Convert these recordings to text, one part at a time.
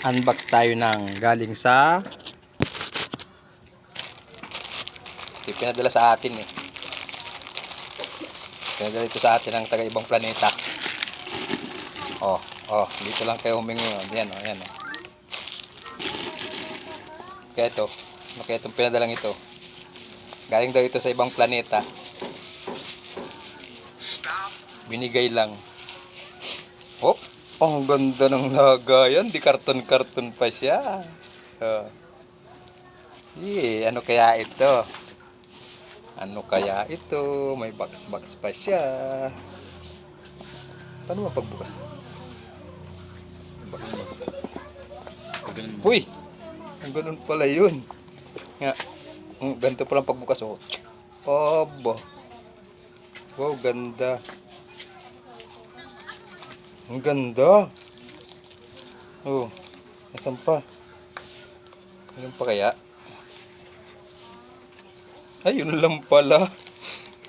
unbox tayo ng galing sa pinadala sa atin eh. Pinadala ito sa atin ng taga ibang planeta. Oh, oh, dito lang kayo humingi. Oh. Yan, oh, yan. Oh. Kaya ito, kaya itong pinadalang ito? Galing daw ito sa ibang planeta. Binigay lang. Oh, ang ganda ng lagayan. Di karton-karton pa siya. Oh. Yeah, ano kaya ito? Ano kaya ito? May box-box pa siya. Paano ba pagbukas? Box-box. Uy! Ganun pala yun. Nga. Ang ganito palang pagbukas oh. Obo. Wow, ganda. Ang ganda. Oh. Nasaan pa? Ayun pa kaya? Ayun lang pala.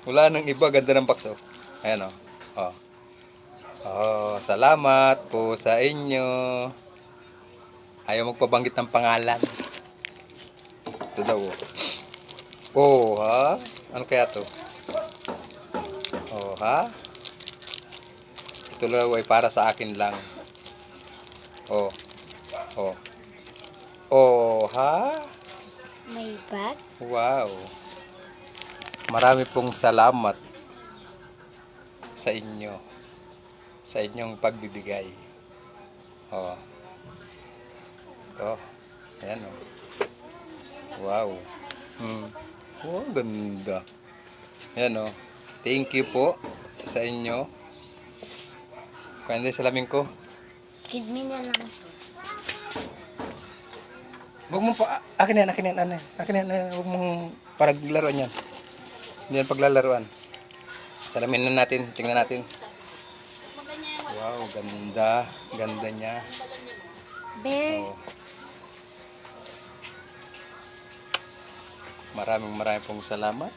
Wala nang iba. Ganda ng box oh. Ayan oh. Oh. Oh, salamat po sa inyo. Ayaw magpabanggit ng pangalan. Ito daw. oh. Oh, ha? Ano kaya to? Oh, ha? Ito daw ay para sa akin lang. Oh. Oh. Oh, ha? May bag? Wow. Marami pong salamat sa inyo. Sa inyong pagbibigay. Oh. Oh. Ayan oh. Wow. Hmm. Oh, ganda. Ayan oh. Thank you po sa inyo. Kaya salamin ko. Give me na lang. Huwag mong pa, akin yan, akin yan, ano, akin yan, ano, huwag mong parang laruan yan. Hindi yan paglalaruan. Salamin na natin, tingnan natin. Wow, ganda, ganda niya. Bear? Oh. Maraming maraming pong salamat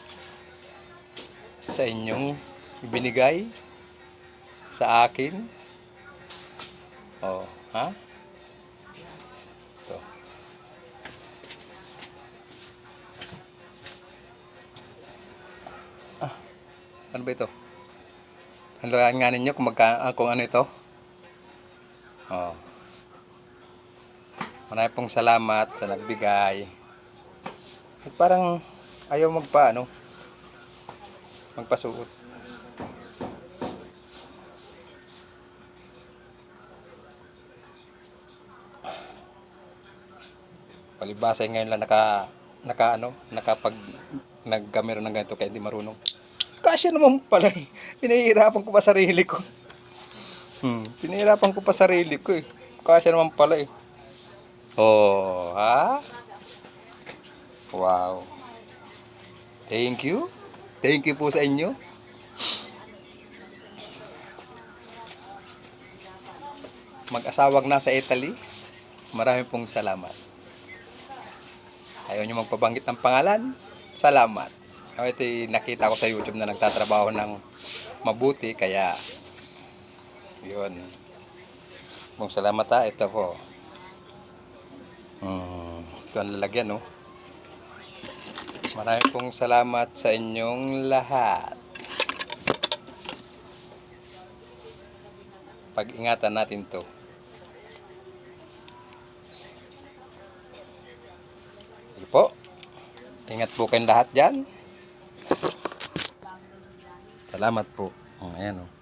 sa inyong ibinigay sa akin. Oh, ha? Ito. Ah, ano ba ito? Haluan nga ninyo kung, magka, ah, kung ano ito. Oh. Marami pong salamat sa nagbigay. At parang ayaw magpa ano, magpasuot. Palibasa ngayon lang naka naka ano, nakapag nagkamera ng ganito kaya hindi marunong. Kasya naman pala eh. Pinahihirapan ko pa sarili ko. Hmm, pinahihirapan ko pa sarili ko eh. Kasya naman pala eh. Oh, ha? Wow. Thank you. Thank you po sa inyo. Mag-asawang nasa Italy. Marami pong salamat. Ayaw nyo magpabanggit ng pangalan? Salamat. Oh, ito nakita ko sa YouTube na nagtatrabaho ng mabuti kaya yun. Pong salamat ha. Ito po. Hmm, ito ang lalagyan, no? Marami pong salamat sa inyong lahat. Pag-ingatan natin to. Sige po. Ingat po kayong lahat dyan. Salamat po. Oh, ayan, oh.